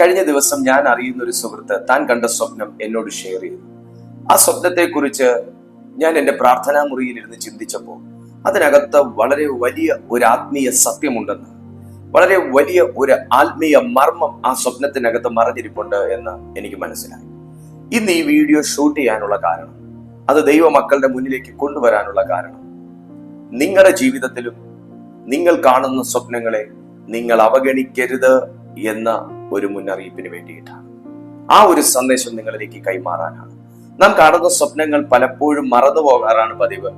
കഴിഞ്ഞ ദിവസം ഞാൻ അറിയുന്ന ഒരു സുഹൃത്ത് താൻ കണ്ട സ്വപ്നം എന്നോട് ഷെയർ ചെയ്തു. ആ സ്വപ്നത്തെ കുറിച്ച് ഞാൻ എന്റെ പ്രാർത്ഥനാ മുറിയിൽ ഇരുന്ന് ചിന്തിച്ചപ്പോൾ അതിനകത്ത് വളരെ വലിയ ഒരു ആത്മീയ സത്യമുണ്ടെന്ന് വളരെ വലിയ ഒരു ആത്മീയ മർമ്മം ആ സ്വപ്നത്തിനകത്ത് മറഞ്ഞിരിപ്പുണ്ട് എന്ന് എനിക്ക് മനസ്സിലായി. ഇന്ന് ഈ വീഡിയോ ഷൂട്ട് ചെയ്യാനുള്ള കാരണം അത് ദൈവ മക്കളുടെ മുന്നിലേക്ക് കൊണ്ടുവരാനുള്ള കാരണം നിങ്ങളുടെ ജീവിതത്തിലും നിങ്ങൾ കാണുന്ന സ്വപ്നങ്ങളെ നിങ്ങൾ അവഗണിക്കരുത് എന്ന ഒരു മുന്നറിയിപ്പിന് വേണ്ടിയിട്ടാണ്. ആ ഒരു സന്ദേശം നിങ്ങളിലേക്ക് കൈമാറാനാണ്. നാം കാണുന്ന സ്വപ്നങ്ങൾ പലപ്പോഴും മറന്നു പോകാറാണ് പതിവ്.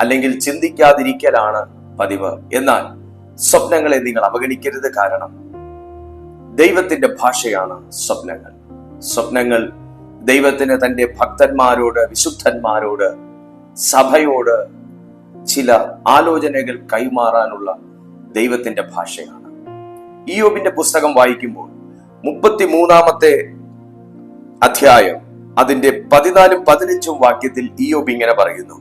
അല്ലെങ്കിൽ ചിന്തിക്കാതിരിക്കലാണ് പതിവ്. എന്നാൽ സ്വപ്നങ്ങളെ നിങ്ങൾ അവഗണിക്കരുത് കാരണം ദൈവത്തിന്റെ ഭാഷയാണ് സ്വപ്നങ്ങൾ. സ്വപ്നങ്ങൾ ദൈവത്തിന് തന്റെ ഭക്തന്മാരോട് വിശുദ്ധന്മാരോട് സഭയോട് ചില ആലോചനകൾ കൈമാറാനുള്ള ദൈവത്തിന്റെ ഭാഷയാണ്. ഇയോബിന്റെ പുസ്തകം വായിക്കുമ്പോൾ മുപ്പത്തി മൂന്നാമത്തെ അധ്യായം അതിന്റെ പതിനാലും പതിനഞ്ചും വാക്യത്തിൽ ഇയോബ് ഇങ്ങനെ പറയുന്നു.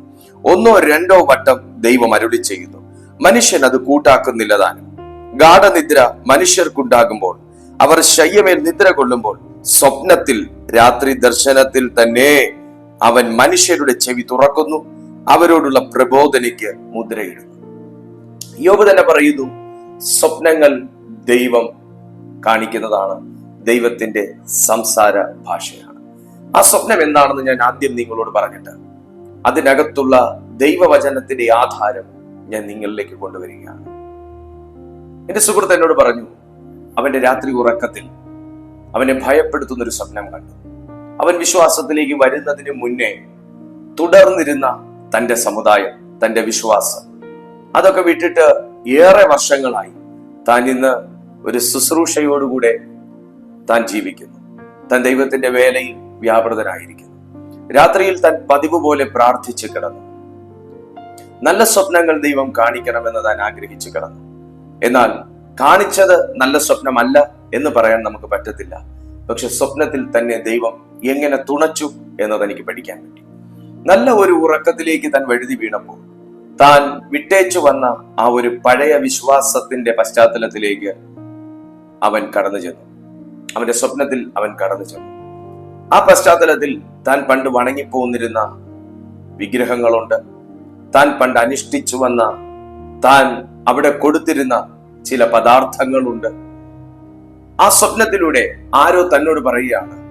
ഒന്നോ രണ്ടോ വട്ടം ദൈവം അരുളി ചെയ്യുന്നു. മനുഷ്യൻ അത് കൂട്ടാക്കുന്നില്ലതാണ് ഗാഠനിദ്ര മനുഷ്യർക്കുണ്ടാകുമ്പോൾ അവർ ശയ്യമേൽ നിദ്ര കൊള്ളുമ്പോൾ സ്വപ്നത്തിൽ രാത്രി ദർശനത്തിൽ തന്നെ അവൻ മനുഷ്യരുടെ ചെവി തുറക്കുന്നു അവരോടുള്ള പ്രബോധനയ്ക്ക് മുദ്രയിടുന്നു. യോബ് തന്നെ പറയുന്നു സ്വപ്നങ്ങൾ ദൈവം കാണിക്കുന്നതാണ്. ദൈവത്തിന്റെ സംസാര ഭാഷയാണ്. ആ സ്വപ്നം എന്താണെന്ന് ഞാൻ ആദ്യം നിങ്ങളോട് പറഞ്ഞിട്ട് അതിനകത്തുള്ള ദൈവവചനത്തിന്റെ ആധാരം ഞാൻ നിങ്ങളിലേക്ക് കൊണ്ടുവരികയാണ്. എന്റെ സുഹൃത്ത് എന്നോട് പറഞ്ഞു അവന്റെ രാത്രി ഉറക്കത്തിൽ അവനെ ഭയപ്പെടുത്തുന്ന ഒരു സ്വപ്നം കണ്ടു. അവൻ വിശ്വാസത്തിലേക്ക് വരുന്നതിന് മുന്നേ തുടർന്നിരുന്ന തന്റെ സമുദായം തന്റെ വിശ്വാസം അതൊക്കെ വിട്ടിട്ട് ഏറെ വർഷങ്ങളായി താൻ ഇന്ന് ഒരു ശുശ്രൂഷയോടുകൂടെ താൻ ജീവിക്കുന്നു. താൻ ദൈവത്തിന്റെ വേലയിൽ വ്യാപൃതനായിരിക്കുന്നു. രാത്രിയിൽ താൻ പതിവ് പോലെ പ്രാർത്ഥിച്ചു കിടന്നു. നല്ല സ്വപ്നങ്ങൾ ദൈവം കാണിക്കണമെന്ന് താൻ ആഗ്രഹിച്ചു കിടന്നു. എന്നാൽ കാണിച്ചത് നല്ല സ്വപ്നമല്ല എന്ന് പറയാൻ നമുക്ക് പറ്റത്തില്ല. പക്ഷെ സ്വപ്നത്തിൽ തന്നെ ദൈവം എങ്ങനെ തുണച്ചു എന്നത് എനിക്ക് പഠിക്കാൻ പറ്റി. നല്ല ഒരു ഉറക്കത്തിലേക്ക് താൻ വഴുതി വീണപ്പോൾ താൻ വിട്ടേച്ചു വന്ന ആ ഒരു പഴയ വിശ്വാസത്തിന്റെ പശ്ചാത്തലത്തിലേക്ക് അവൻ കടന്നു ചെന്നു. അവന്റെ സ്വപ്നത്തിൽ അവൻ കടന്നു ചെന്നു. ആ പശ്ചാത്തലത്തിൽ താൻ പണ്ട് വണങ്ങിപ്പോന്നിരുന്ന വിഗ്രഹങ്ങളുണ്ട്. താൻ പണ്ട് അനുഷ്ഠിച്ചു വന്ന താൻ അവിടെ കൊടുത്തിരുന്ന ചില പദാർത്ഥങ്ങളുണ്ട്. ആ സ്വപ്നത്തിലൂടെ ആരോ തന്നോട് പറയുകയാണ്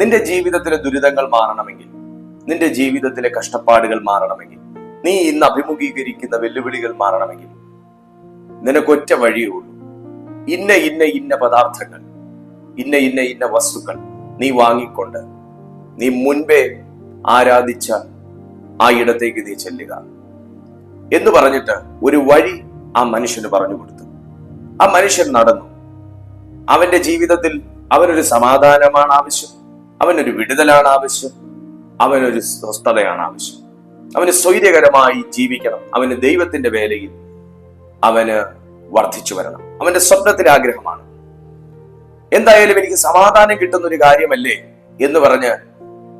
നിന്റെ ജീവിതത്തിലെ ദുരിതങ്ങൾ മാറണമെങ്കിൽ നിന്റെ ജീവിതത്തിലെ കഷ്ടപ്പാടുകൾ മാറണമെങ്കിൽ നീ ഇന്ന് അഭിമുഖീകരിക്കുന്ന വെല്ലുവിളികൾ മാറണമെങ്കിൽ നിനക്കൊറ്റ വഴിയേ ഉള്ളൂ. ഇന്ന ഇന്ന ഇന്ന പദാർത്ഥങ്ങൾ ഇന്ന ഇന്ന ഇന്ന വസ്തുക്കൾ നീ വാങ്ങിക്കൊണ്ട് നീ മുൻപേ ആരാധിച്ച ആ ഇടത്തേക്ക് നീ ചെല്ലുക. എന്ന് പറഞ്ഞിട്ട് ഒരു വഴി ആ മനുഷ്യന് പറഞ്ഞു കൊടുത്തു. ആ മനുഷ്യൻ നടന്നു. അവന്റെ ജീവിതത്തിൽ അവനൊരു സമാധാനമാണ് ആവശ്യം. അവനൊരു വിടുതലാണ് ആവശ്യം. അവനൊരു സ്വസ്ഥതയാണ് ആവശ്യം. അവന് സ്വൈര്യകരമായി ജീവിക്കണം. അവന് ദൈവത്തിന്റെ വേലയിൽ അവന് വർദ്ധിച്ചു വരണം. അവന്റെ സ്വപ്നത്തിൽ ആഗ്രഹമാണ് എന്തായാലും എനിക്ക് സമാധാനം കിട്ടുന്ന ഒരു കാര്യമല്ലേ എന്ന് പറഞ്ഞ്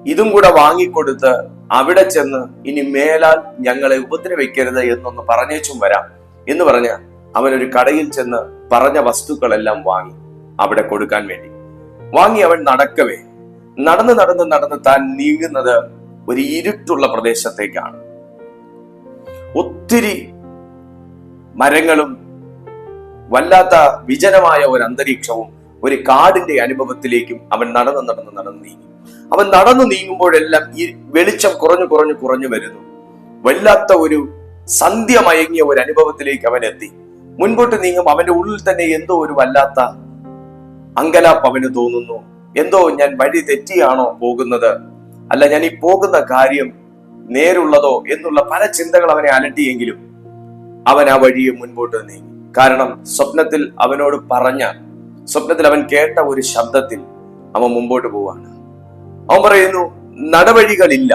ഇതും കൂടെ വാങ്ങിക്കൊടുത്ത് അവിടെ ചെന്ന് ഇനി മേലാൽ ഞങ്ങളെ ഉപദ്രവിക്കരുത് എന്നൊന്ന് പറഞ്ഞേച്ചും വരാം എന്ന് പറഞ്ഞ് അവൻ ഒരു കടയിൽ ചെന്ന് പറഞ്ഞ വസ്തുക്കളെല്ലാം വാങ്ങി അവിടെ കൊടുക്കാൻ വേണ്ടി. വാങ്ങി അവൻ നടക്കവേ. നടന്ന് നടന്ന് നടന്ന് താൻ നീങ്ങുന്നത് ഒരു ഇരുട്ടുള്ള പ്രദേശത്തേക്കാണ്. ഒത്തിരി മരങ്ങളും വല്ലാത്ത വിജനമായ ഒരു അന്തരീക്ഷവും ഒരു കാടിന്റെ അനുഭവത്തിലേക്കും അവൻ നടന്ന് നടന്ന് നടന്ന് നീങ്ങി. അവൻ നടന്നു നീങ്ങുമ്പോഴെല്ലാം ഈ വെളിച്ചം കുറഞ്ഞു കുറഞ്ഞു കുറഞ്ഞു വരുന്നു. വല്ലാത്ത ഒരു സന്ധ്യ മയങ്ങിയ ഒരു അനുഭവത്തിലേക്ക് അവൻ എത്തി. മുൻപോട്ട് നീങ്ങും അവന്റെ ഉള്ളിൽ തന്നെ എന്തോ ഒരു വല്ലാത്ത അങ്കലാപ്പ് അവന് തോന്നുന്നു. എന്തോ ഞാൻ വഴി തെറ്റിയാണോ പോകുന്നത്? അല്ല ഞാൻ ഈ പോകുന്ന കാര്യം നേരുള്ളതോ എന്നുള്ള പല ചിന്തകൾ അവനെ അലട്ടിയെങ്കിലും അവൻ ആ വഴിയെ മുൻപോട്ട് നീങ്ങി. കാരണം സ്വപ്നത്തിൽ അവനോട് പറഞ്ഞ സ്വപ്നത്തിൽ അവൻ കേട്ട ഒരു ശബ്ദത്തിൽ അവൻ മുമ്പോട്ട് പോവാണ്. അവൻ പറയുന്നു നടവഴികളില്ല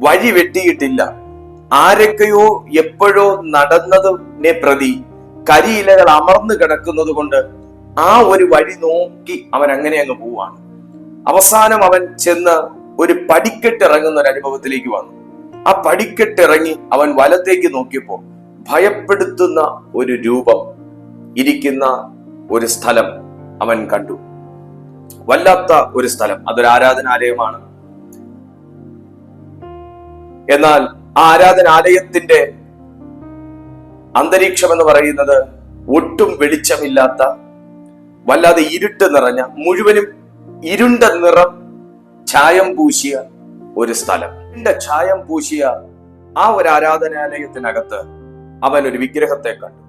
വഴി വെട്ടിയിട്ടില്ല. ആരൊക്കെയോ എപ്പോഴോ നടന്നതിനെ പ്രതി കരിയിലകൾ അമർന്നു കിടക്കുന്നത് കൊണ്ട് ആ ഒരു വഴി നോക്കി അവൻ അങ്ങനെ അങ്ങ് പോവാണ്. അവസാനം അവൻ ചെന്ന് ഒരു പടിക്കെട്ട് ഇറങ്ങുന്ന ഒരു അനുഭവത്തിലേക്ക് വന്നു. ആ പടിക്കെട്ട് ഇറങ്ങി അവൻ വലത്തേക്ക് നോക്കിയപ്പോൾ ഭയപ്പെടുത്തുന്ന ഒരു രൂപം ഇരിക്കുന്ന ഒരു സ്ഥലം അവൻ കണ്ടു. വല്ലാത്ത ഒരു സ്ഥലം. അതൊരു ആരാധനാലയമാണ്. എന്നാൽ ആ ആരാധനാലയത്തിന്റെ അന്തരീക്ഷം എന്ന് പറയുന്നത് ഒട്ടും വെളിച്ചമില്ലാത്ത വല്ലാതെ ഇരുട്ട് നിറഞ്ഞ മുഴുവനും ഇരുണ്ട നിറം ഛായം പൂശിയ ഒരു സ്ഥലം. ഇരുണ്ട ഛായം പൂശിയ ആ ഒരു ആരാധനാലയത്തിനകത്ത് അവൻ ഒരു വിഗ്രഹത്തെ കണ്ടു.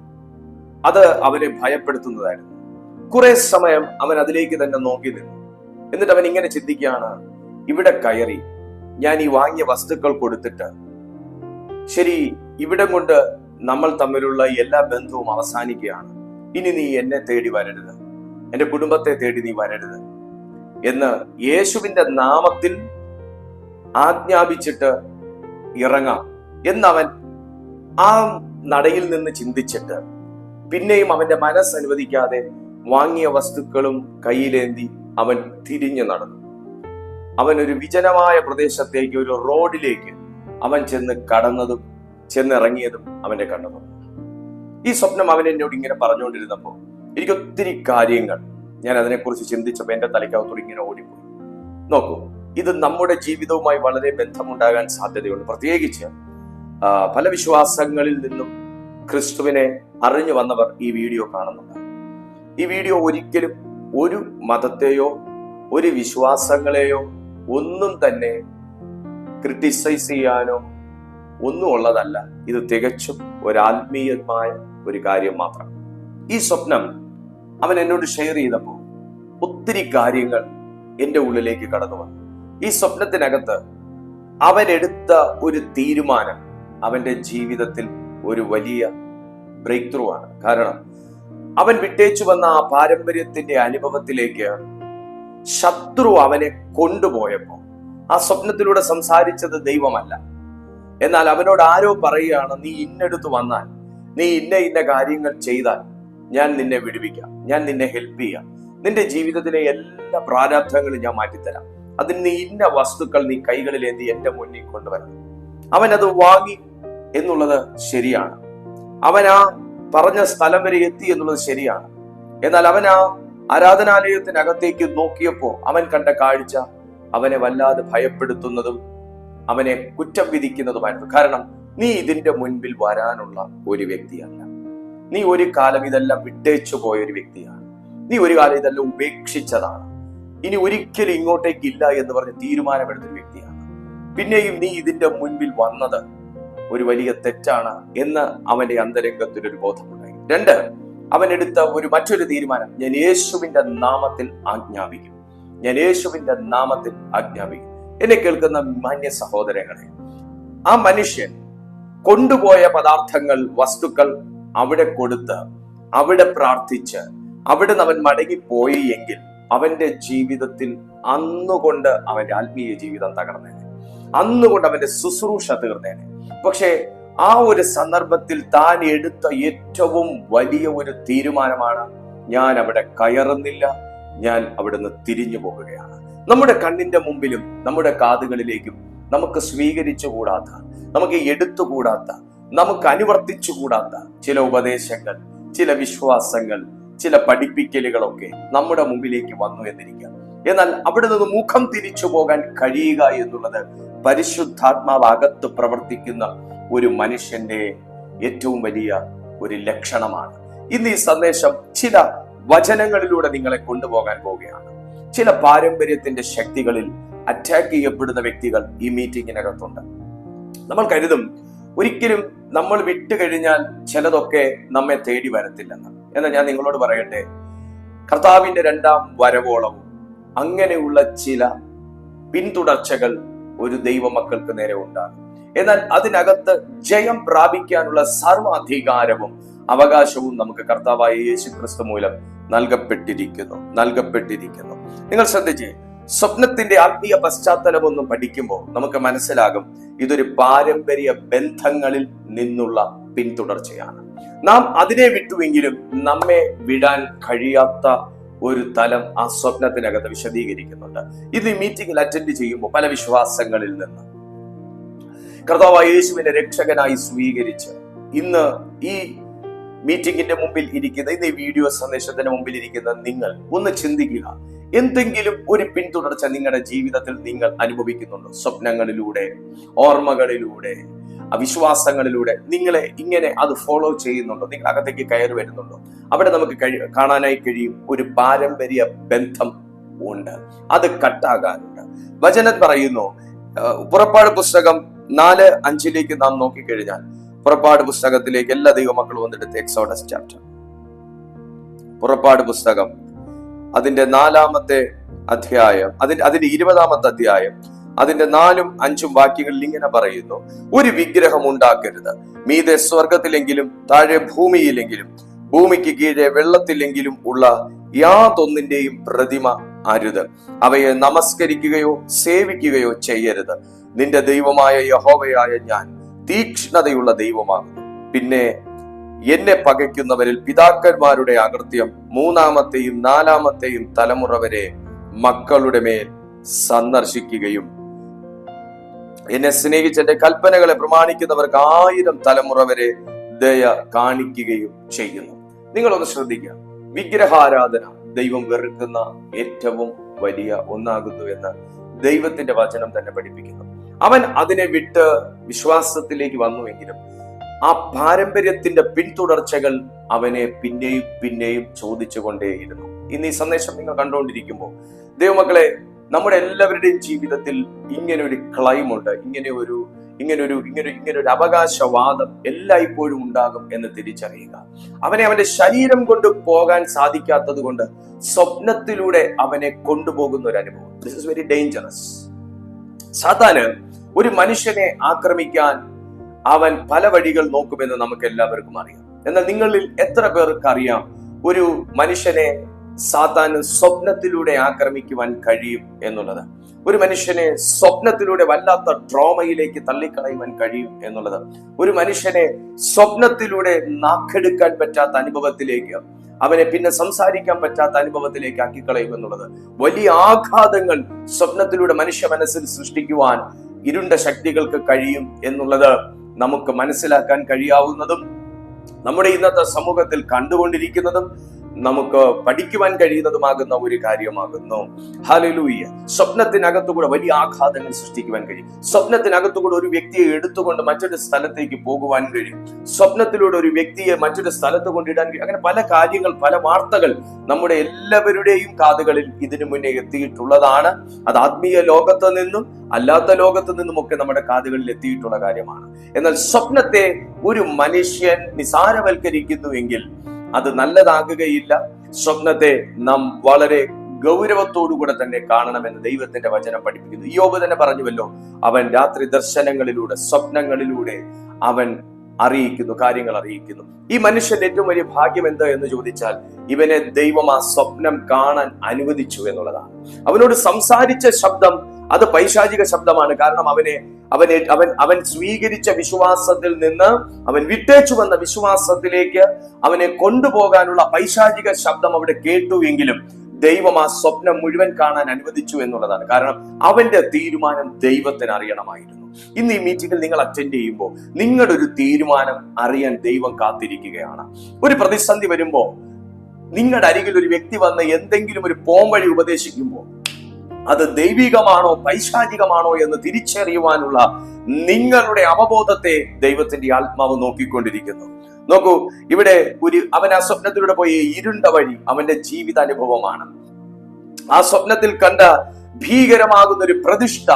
അത് അവനെ ഭയപ്പെടുത്തുന്നതായിരുന്നു. കുറെ സമയം അവൻ അതിലേക്ക് തന്നെ നോക്കി നിന്നു. എന്നിട്ട് അവൻ ഇങ്ങനെ ചിന്തിക്കുകയാണ് ഇവിടെ കയറി ഞാൻ ഈ വാങ്ങിയ വസ്തുക്കൾ കൊടുത്തിട്ട് ശരി ഇവിടെ കൊണ്ട് നമ്മൾ തമ്മിലുള്ള എല്ലാ ബന്ധവും അവസാനിക്കുകയാണ്. ഇനി നീ എന്നെ തേടി വരരുത്. എന്റെ കുടുംബത്തെ തേടി നീ വരരുത്. എന്ന് യേശുവിന്റെ നാമത്തിൽ ആജ്ഞാപിച്ചിട്ട് ഇറങ്ങാം. എന്നവൻ ആ നടയിൽ നിന്ന് ചിന്തിച്ചിട്ട് പിന്നെയും അവന്റെ മനസ്സ് അനുവദിക്കാതെ വാങ്ങിയ വസ്തുക്കളും കയ്യിലേന്തി അവൻ തിരിഞ്ഞു നടന്നു. അവൻ ഒരു വിജനമായ പ്രദേശത്തേക്ക് ഒരു റോഡിലേക്ക് അവൻ ചെന്ന് കടന്നതും ചെന്നിറങ്ങിയതും അവന്റെ കണ്ണു ഈ സ്വപ്നം അവൻ എന്നോട് ഇങ്ങനെ പറഞ്ഞുകൊണ്ടിരുന്നപ്പോൾ എനിക്ക് ഒത്തിരി കാര്യങ്ങൾ ഞാൻ അതിനെക്കുറിച്ച് ചിന്തിച്ചപ്പോൾ എന്റെ തലയ്ക്കകത്തോട് ഇങ്ങനെ ഓടിപ്പോയി. നോക്കൂ ഇത് നമ്മുടെ ജീവിതവുമായി വളരെ ബന്ധമുണ്ടാകാൻ സാധ്യതയുണ്ട്. പ്രത്യേകിച്ച് പല വിശ്വാസങ്ങളിൽ നിന്നും ക്രിസ്തുവിനെ അറിഞ്ഞു വന്നവർ ഈ വീഡിയോ കാണുന്നുണ്ട്. ഈ വീഡിയോ ഒരിക്കലും ഒരു മതത്തെയോ ഒരു വിശ്വാസങ്ങളെയോ ഒന്നും തന്നെ ക്രിട്ടിസൈസ് ചെയ്യാനോ ഒന്നും ഉള്ളതല്ല. ഇത് തികച്ചും ഒരാത്മീയമായ ഒരു കാര്യം മാത്രം. ഈ സ്വപ്നം അവൻ എന്നോട് ഷെയർ ചെയ്തപ്പോൾ ഒത്തിരി കാര്യങ്ങൾ എന്റെ ഉള്ളിലേക്ക് കടന്നു വന്നു. ഈ സ്വപ്നത്തിനകത്ത് അവൻ ഒരു തീരുമാനം അവന്റെ ജീവിതത്തിൽ ഒരു വലിയ ബ്രേക്ക് ത്രൂ ആണ്. കാരണം അവൻ വിട്ടേച്ചു വന്ന ആ പാരമ്പര്യത്തിന്റെ അനുഭവത്തിലേക്ക് ശത്രു അവനെ കൊണ്ടുപോയപ്പോ ആ സ്വപ്നത്തിലൂടെ സംസാരിച്ചത് ദൈവമല്ല. എന്നാൽ അവനോട് ആരോ പറയുകയാണ് നീ ഇന്നെടുത്ത് വന്നാൽ നീ ഇന്ന ഇന്ന കാര്യങ്ങൾ ചെയ്താൽ ഞാൻ നിന്നെ വിടുവിക്കാം ഞാൻ നിന്നെ ഹെൽപ്പ് ചെയ്യാം. നിന്റെ ജീവിതത്തിലെ എല്ലാ പ്രാരാബ്ധങ്ങളും ഞാൻ മാറ്റിത്തരാം. അതിന് നീ ഇന്ന വസ്തുക്കൾ നീ കൈകളിലേന്തി എന്റെ മുന്നിൽ കൊണ്ടുവരണം. അവൻ അത് വാങ്ങി എന്നുള്ളത് ശരിയാണ്. അവൻ ആ പറഞ്ഞ സ്ഥലം വരെ എത്തി എന്നുള്ളത് ശരിയാണ്. എന്നാൽ അവൻ ആ ആരാധനാലയത്തിനകത്തേക്ക് നോക്കിയപ്പോൾ അവൻ കണ്ട കാഴ്ച അവനെ വല്ലാതെ ഭയപ്പെടുത്തുന്നതും അവനെ കുറ്റം വിധിക്കുന്നതുമായിരുന്നു. കാരണം നീ ഇതിന്റെ മുൻപിൽ വരാനുള്ള ഒരു വ്യക്തിയല്ല. നീ ഒരു കാലം ഇതെല്ലാം വിട്ടേച്ചു പോയ ഒരു വ്യക്തിയാണ്. നീ ഒരു കാലം ഇതെല്ലാം ഉപേക്ഷിച്ചതാണ്. ഇനി ഒരിക്കലും ഇങ്ങോട്ടേക്ക് ഇല്ല എന്ന് പറഞ്ഞ് തീരുമാനമെടുത്തൊരു വ്യക്തിയാണ്. പിന്നെയും നീ ഇതിന്റെ മുൻപിൽ വന്നത് ഒരു വലിയ തെറ്റാണ് എന്ന് അവന്റെ അന്തരംഗത്തിൽ ഒരു ബോധമുണ്ടായി. രണ്ട് അവൻ എടുത്ത ഒരു മറ്റൊരു തീരുമാനം ഞാൻ യേശുവിന്റെ നാമത്തിൽ ആജ്ഞാപിക്കും. ഞാൻ യേശുവിന്റെ നാമത്തിൽ ആജ്ഞാപിക്കും. എന്നെ കേൾക്കുന്ന മാന്യ സഹോദരങ്ങളെ ആ മനുഷ്യൻ കൊണ്ടുപോയ പദാർത്ഥങ്ങൾ വസ്തുക്കൾ അവിടെ കൊടുത്ത് അവിടെ പ്രാർത്ഥിച്ച് അവിടെ അവൻ മടങ്ങിപ്പോയി എങ്കിൽ അവന്റെ ജീവിതത്തിൽ അന്നുകൊണ്ട് അവന്റെ ആത്മീയ ജീവിതം തകർന്നേനെ അന്നുകൊണ്ട് അവന്റെ ശുശ്രൂഷ തീർന്നേനെ പക്ഷേ ആ ഒരു സന്ദർഭത്തിൽ താൻ എടുത്ത ഏറ്റവും വലിയ ഒരു തീരുമാനമാണ് ഞാൻ അവിടെ കയറുന്നില്ല ഞാൻ അവിടുന്ന് തിരിഞ്ഞു പോകുകയാണ്. നമ്മുടെ കണ്ണിന്റെ മുമ്പിലും നമ്മുടെ കാതുകളിലേക്കും നമുക്ക് സ്വീകരിച്ചുകൂടാത്ത നമുക്ക് എടുത്തുകൂടാത്ത നമുക്ക് അനുവർത്തിച്ചുകൂടാത്ത ചില ഉപദേശങ്ങൾ ചില വിശ്വാസങ്ങൾ ചില പഠിപ്പിക്കലുകളൊക്കെ നമ്മുടെ മുമ്പിലേക്ക് വന്നു എന്നിരിക്കുക എന്നാൽ അവിടെ നിന്ന് മുഖം തിരിച്ചു പോകാൻ കഴിയുക എന്നുള്ളത് പരിശുദ്ധാത്മാവ് അകത്ത് പ്രവർത്തിക്കുന്ന ഒരു മനുഷ്യന്റെ ഏറ്റവും വലിയ ഒരു ലക്ഷണമാണ്. ഇന്ന് ഈ സന്ദേശം ചില വചനങ്ങളിലൂടെ നിങ്ങളെ കൊണ്ടുപോകാൻ പോവുകയാണ്. ചില പാരമ്പര്യത്തിന്റെ ശക്തികളിൽ അറ്റാക്ക് ചെയ്യപ്പെടുന്ന വ്യക്തികൾ ഈ മീറ്റിങ്ങിനകത്തുണ്ട് നമ്മൾ കരുതും ഒരിക്കലും നമ്മൾ വിട്ടു കഴിഞ്ഞാൽ ചിലതൊക്കെ നമ്മെ തേടി വരത്തില്ലെന്ന്. എന്നാൽ ഞാൻ നിങ്ങളോട് പറയട്ടെ കർത്താവിന്റെ രണ്ടാം വരവോളവും അങ്ങനെയുള്ള ചില പിന്തുടർച്ചകൾ ഒരു ദൈവമക്കൾക്ക് നേരെ ഉണ്ടാകും. എന്നാൽ അതിനകത്ത് ജയം പ്രാപിക്കാനുള്ള സർവാധികാരവും അവകാശവും നമുക്ക് കർത്താവായ യേശു ക്രിസ്തു മൂലം നൽകപ്പെട്ടിരിക്കുന്നു നൽകപ്പെട്ടിരിക്കുന്നു. നിങ്ങൾ ശ്രദ്ധിച്ചേ സ്വപ്നത്തിന്റെ ആത്മീയ പശ്ചാത്തലമൊന്നും പഠിക്കുമ്പോൾ നമുക്ക് മനസ്സിലാകും ഇതൊരു പാരമ്പര്യ ബന്ധങ്ങളിൽ നിന്നുള്ള പിന്തുടർച്ചയാണ്. നാം അതിനെ വിട്ടുവെങ്കിലും നമ്മെ വിടാൻ കഴിയാത്ത ഒരു തലം ആ സ്വപ്നത്തിനകത്ത് വിശദീകരിക്കുന്നുണ്ട്. ഇത് ഈ മീറ്റിംഗിൽ അറ്റൻഡ് ചെയ്യുമ്പോൾ പല വിശ്വാസങ്ങളിൽ നിന്ന്. കർത്താവായ യേശുവിനെ രക്ഷകനായി സ്വീകരിച്ച് ഇന്ന് ഈ മീറ്റിംഗിന്റെ മുമ്പിൽ ഇരിക്കുന്ന ഇന്ന് ഈ വീഡിയോ സന്ദേശത്തിന് മുമ്പിൽ ഇരിക്കുന്ന നിങ്ങൾ ഒന്ന് ചിന്തിക്കുക. എന്തെങ്കിലും ഒരു പിന്തുടർച്ച നിങ്ങളുടെ ജീവിതത്തിൽ നിങ്ങൾ അനുഭവിക്കുന്നുണ്ടോ? സ്വപ്നങ്ങളിലൂടെ ഓർമ്മകളിലൂടെ അവിശ്വാസങ്ങളിലൂടെ നിങ്ങളെ ഇങ്ങനെ അത് ഫോളോ ചെയ്യുന്നുണ്ടോ? നിങ്ങൾ അകത്തേക്ക് കയറി വരുന്നുണ്ടോ? അവിടെ നമുക്ക് കഴി കാണാനായി കഴിയും ഒരു പാരമ്പര്യ ബന്ധം ഉണ്ട്. അത് കട്ടാകാനുണ്ട് വചനം പറയുന്നു പുറപ്പാട് പുസ്തകം നാല് അഞ്ചിലേക്ക് നാം നോക്കിക്കഴിഞ്ഞാൽ പുറപ്പാട് പുസ്തകത്തിലേക്ക് എല്ലാ ദൈവമക്കളും വന്നിട്ട് എക്സോഡസ് ചാപ്റ്റർ പുറപ്പാട് പുസ്തകം അതിന്റെ നാലാമത്തെ അധ്യായം അതിന്റെ അതിന്റെ ഇരുപതാമത്തെ അധ്യായം അതിന്റെ നാലും അഞ്ചും വാക്യങ്ങളിൽ ഇങ്ങനെ പറയുന്നു ഒരു വിഗ്രഹം ഉണ്ടാക്കരുത്. മീതെ സ്വർഗത്തിലെങ്കിലും താഴെ ഭൂമിയിലെങ്കിലും ഭൂമിക്ക് കീഴെ വെള്ളത്തിലെങ്കിലും ഉള്ള യാതൊന്നിന്റെയും പ്രതിമ അരുത്. അവയെ നമസ്കരിക്കുകയോ സേവിക്കുകയോ ചെയ്യരുത്. നിന്റെ ദൈവമായ യഹോവയായ ഞാൻ തീക്ഷ്ണതയുള്ള ദൈവമാകുന്നു പിന്നെ എന്നെ പകയ്ക്കുന്നവരിൽ പിതാക്കന്മാരുടെ അകൃത്യം മൂന്നാമത്തെയും നാലാമത്തെയും തലമുറ വരെ മക്കളുടെ മേൽ സന്ദർശിക്കുകയും എന്നെ സ്നേഹിച്ച് എന്റെ കൽപ്പനകളെ പ്രമാണിക്കുന്നവർക്ക് ആയിരം തലമുറ വരെ ദയ കാണിക്കുകയും ചെയ്യുന്നു. നിങ്ങളൊന്ന് ശ്രദ്ധിക്കുക. വിഗ്രഹാരാധന ദൈവം വെറുക്കുന്ന ഏറ്റവും വലിയ ഒന്നാകുന്നു എന്ന് ദൈവത്തിന്റെ വചനം തന്നെ പഠിപ്പിക്കുന്നു. അവൻ അതിനെ വിട്ട് വിശ്വാസത്തിലേക്ക് വന്നുവെങ്കിലും ആ പാരമ്പര്യത്തിന്റെ പിന്തുടർച്ചകൾ അവനെ പിന്നെയും പിന്നെയും ചോദിച്ചുകൊണ്ടേയിരുന്നു. ഇന്ന് ഈ സന്ദേശം നിങ്ങൾ കണ്ടുകൊണ്ടിരിക്കുമ്പോൾ ദൈവമക്കളെ നമ്മുടെ എല്ലാവരുടെയും ജീവിതത്തിൽ ഇങ്ങനെ ഒരു ക്ലൈം ഉണ്ട്. ഇങ്ങനെ ഒരു ഇങ്ങനെ ഒരു ഇങ്ങനെ ഇങ്ങനെ ഒരു അവകാശവാദം എല്ലായ്പ്പോഴും ഉണ്ടാകും എന്ന് തിരിച്ചറിയുക. അവനെ അവന്റെ ശരീരം കൊണ്ട് പോകാൻ സാധിക്കാത്തത് കൊണ്ട് സ്വപ്നത്തിലൂടെ അവനെ കൊണ്ടുപോകുന്ന ഒരു അനുഭവം. ദിസ് ഇസ് വെരി ഡേഞ്ചറസ് സാത്താന് ഒരു മനുഷ്യനെ ആക്രമിക്കാൻ അവൻ പല വഴികൾ നോക്കുമെന്ന് നമുക്ക് എല്ലാവർക്കും അറിയാം. എന്നാൽ നിങ്ങളിൽ എത്ര പേർക്കറിയാം? ഒരു മനുഷ്യനെ സാത്താന് സ്വപ്നത്തിലൂടെ ആക്രമിക്കുവാൻ കഴിയും എന്നുള്ളത്. ഒരു മനുഷ്യനെ സ്വപ്നത്തിലൂടെ വല്ലാത്ത ഡ്രോമയിലേക്ക് തള്ളിക്കളയുവാൻ കഴിയും എന്നുള്ളത്. ഒരു മനുഷ്യനെ സ്വപ്നത്തിലൂടെ നാക്കെടുക്കാൻ പറ്റാത്ത അനുഭവത്തിലേക്ക് അവനെ പിന്നെ സംസാരിക്കാൻ പറ്റാത്ത അനുഭവത്തിലേക്ക് ആക്കിക്കളയും എന്നുള്ളത്. വലിയ ആഘാതങ്ങൾ സ്വപ്നത്തിലൂടെ മനുഷ്യ മനസ്സിൽ സൃഷ്ടിക്കുവാൻ ഇരുണ്ട ശക്തികൾക്ക് കഴിയും എന്നുള്ളത് നമുക്ക് മനസ്സിലാക്കാൻ കഴിയാവുന്നതും നമ്മുടെ ഇന്നത്തെ സമൂഹത്തിൽ കണ്ടുകൊണ്ടിരിക്കുന്നതും നമുക്ക് പഠിക്കുവാൻ കഴിയുന്നതുമാകുന്ന ഒരു കാര്യമാകുന്നു. ഹലലൂയ്യ സ്വപ്നത്തിനകത്തുകൂടെ വലിയ ആഘാതങ്ങൾ സൃഷ്ടിക്കുവാൻ കഴിയും. സ്വപ്നത്തിനകത്തുകൂടെ ഒരു വ്യക്തിയെ എടുത്തുകൊണ്ട് മറ്റൊരു സ്ഥലത്തേക്ക് പോകുവാൻ കഴിയും. സ്വപ്നത്തിലൂടെ ഒരു വ്യക്തിയെ മറ്റൊരു സ്ഥലത്ത് കൊണ്ടിടാൻ കഴിയും. അങ്ങനെ പല കാര്യങ്ങൾ പല വാർത്തകൾ നമ്മുടെ എല്ലാവരുടെയും കാതുകളിൽ ഇതിനു മുന്നേ എത്തിയിട്ടുള്ളതാണ്. അത് ആത്മീയ ലോകത്ത് നിന്നും അല്ലാത്ത ലോകത്ത് നിന്നുമൊക്കെ നമ്മുടെ കാതുകളിൽ എത്തിയിട്ടുള്ള കാര്യമാണ്. എന്നാൽ സ്വപ്നത്തെ ഒരു മനുഷ്യൻ നിസാരവൽക്കരിക്കുന്നുവെങ്കിൽ അത് നല്ലതാകുകയില്ല. സ്വപ്നത്തെ നാം വളരെ ഗൗരവത്തോടുകൂടെ തന്നെ കാണണമെന്ന് ദൈവത്തിന്റെ വചനം പഠിപ്പിക്കുന്നു. യോബ് തന്നെ പറഞ്ഞുവല്ലോ അവൻ രാത്രി ദർശനങ്ങളിലൂടെ സ്വപ്നങ്ങളിലൂടെ അവൻ അറിയിക്കുന്നു കാര്യങ്ങൾ അറിയിക്കുന്നു. ഈ മനുഷ്യന്റെ ഏറ്റവും വലിയ ഭാഗ്യം എന്തോ എന്ന് ചോദിച്ചാൽ ഇവനെ ദൈവം ആ സ്വപ്നം കാണാൻ അനുവദിച്ചു എന്നുള്ളതാണ്. അവനോട് സംസാരിച്ച ശബ്ദം അത് പൈശാചിക ശബ്ദമാണ്. കാരണം അവനെ അവനെ അവൻ അവൻ സ്വീകരിച്ച വിശ്വാസത്തിൽ നിന്ന് അവൻ വിട്ടേച്ചു വന്ന വിശ്വാസത്തിലേക്ക് അവനെ കൊണ്ടുപോകാനുള്ള പൈശാചിക ശബ്ദം അവിടെ കേട്ടു എങ്കിലും ദൈവം ആ സ്വപ്നം മുഴുവൻ കാണാൻ അനുവദിച്ചു എന്നുള്ളതാണ്. കാരണം അവന്റെ തീരുമാനം ദൈവത്തിന് അറിയണമായിരുന്നു. ഇന്ന് ഈ മീറ്റിംഗിൽ നിങ്ങൾ അറ്റൻഡ് ചെയ്യുമ്പോൾ നിങ്ങളുടെ ഒരു തീരുമാനം അറിയാൻ ദൈവം കാത്തിരിക്കുകയാണ്. ഒരു പ്രതിസന്ധി വരുമ്പോൾ നിങ്ങളുടെ അരികിൽ ഒരു വ്യക്തി വന്ന് എന്തെങ്കിലും ഒരു പോംവഴി ഉപദേശിക്കുമ്പോൾ അത് ദൈവികമാണോ പൈശാചികമാണോ എന്ന് തിരിച്ചറിയുവാനുള്ള നിങ്ങളുടെ അവബോധത്തെ ദൈവത്തിന്റെ ആത്മാവ് നോക്കിക്കൊണ്ടിരിക്കുന്നു. നോക്കൂ ഇവിടെ ഒരു അവൻ ആ സ്വപ്നത്തിലൂടെ പോയി ഇരുണ്ട വഴി അവന്റെ ജീവിതാനുഭവമാണ്. ആ സ്വപ്നത്തിൽ കണ്ട ഭീകരമാകുന്ന ഒരു പ്രതിഷ്ഠ